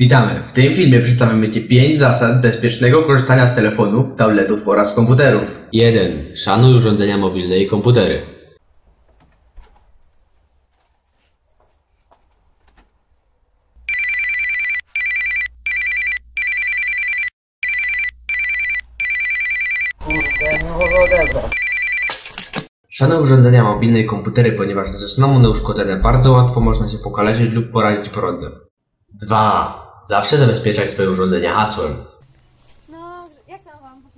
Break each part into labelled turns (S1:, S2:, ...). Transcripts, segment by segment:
S1: Witamy! W tym filmie przedstawimy Ci 5 zasad bezpiecznego korzystania z telefonów, tabletów oraz komputerów.
S2: 1. Szanuj urządzenia mobilne i komputery.
S1: Szanuj urządzenia mobilne i komputery, ponieważ zostaną one uszkodzone bardzo łatwo można się pokaleczyć lub porazić prądem. 2. Zawsze zabezpieczaj swoje urządzenia hasłem.
S3: No, jak tam wam?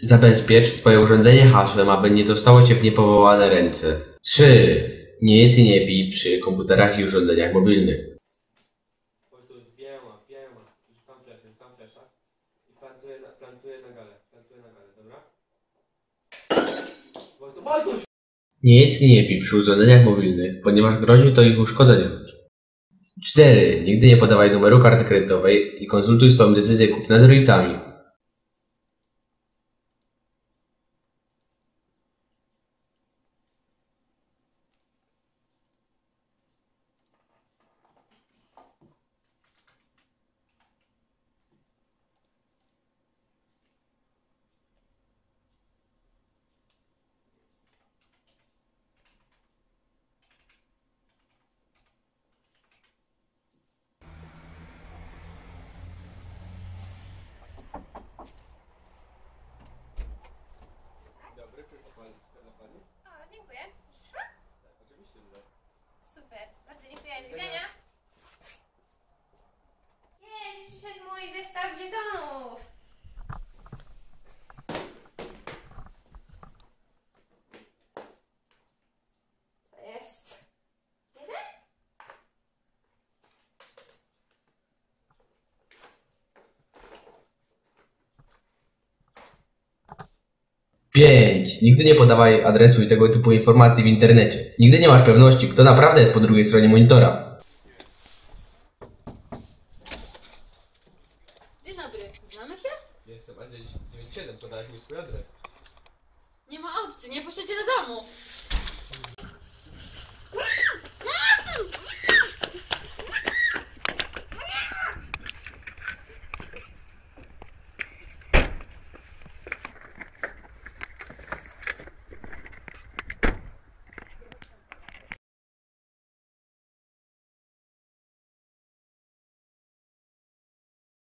S1: Zabezpiecz Twoje urządzenie hasłem, aby nie dostało Cię w niepowołane ręce. 3. Nie jedz i nie pij przy komputerach i urządzeniach mobilnych.
S2: Plantuję na, plantuję na galę. Plantuję na galę, dobra? Wojtuś, Wojtuś!
S1: Nie jedz i nie pij przy urządzeniach mobilnych, ponieważ grozi to ich uszkodzeniem. 4. Nigdy nie podawaj numeru karty kredytowej i konsultuj swoją decyzję kupna z rodzicami.
S3: Super, bardzo dziękuję. Do widzenia. Jest, przyszedł mój zestaw żetonów.
S1: 5. Nigdy nie podawaj adresu i tego typu informacji w internecie. Nigdy nie masz pewności, kto naprawdę jest po drugiej stronie monitora.
S4: Dzień dobry, znamy się?
S2: Jestem Andrzej 97, podałeś mi swój adres.
S4: Nie ma opcji, nie puszczę cię do domu.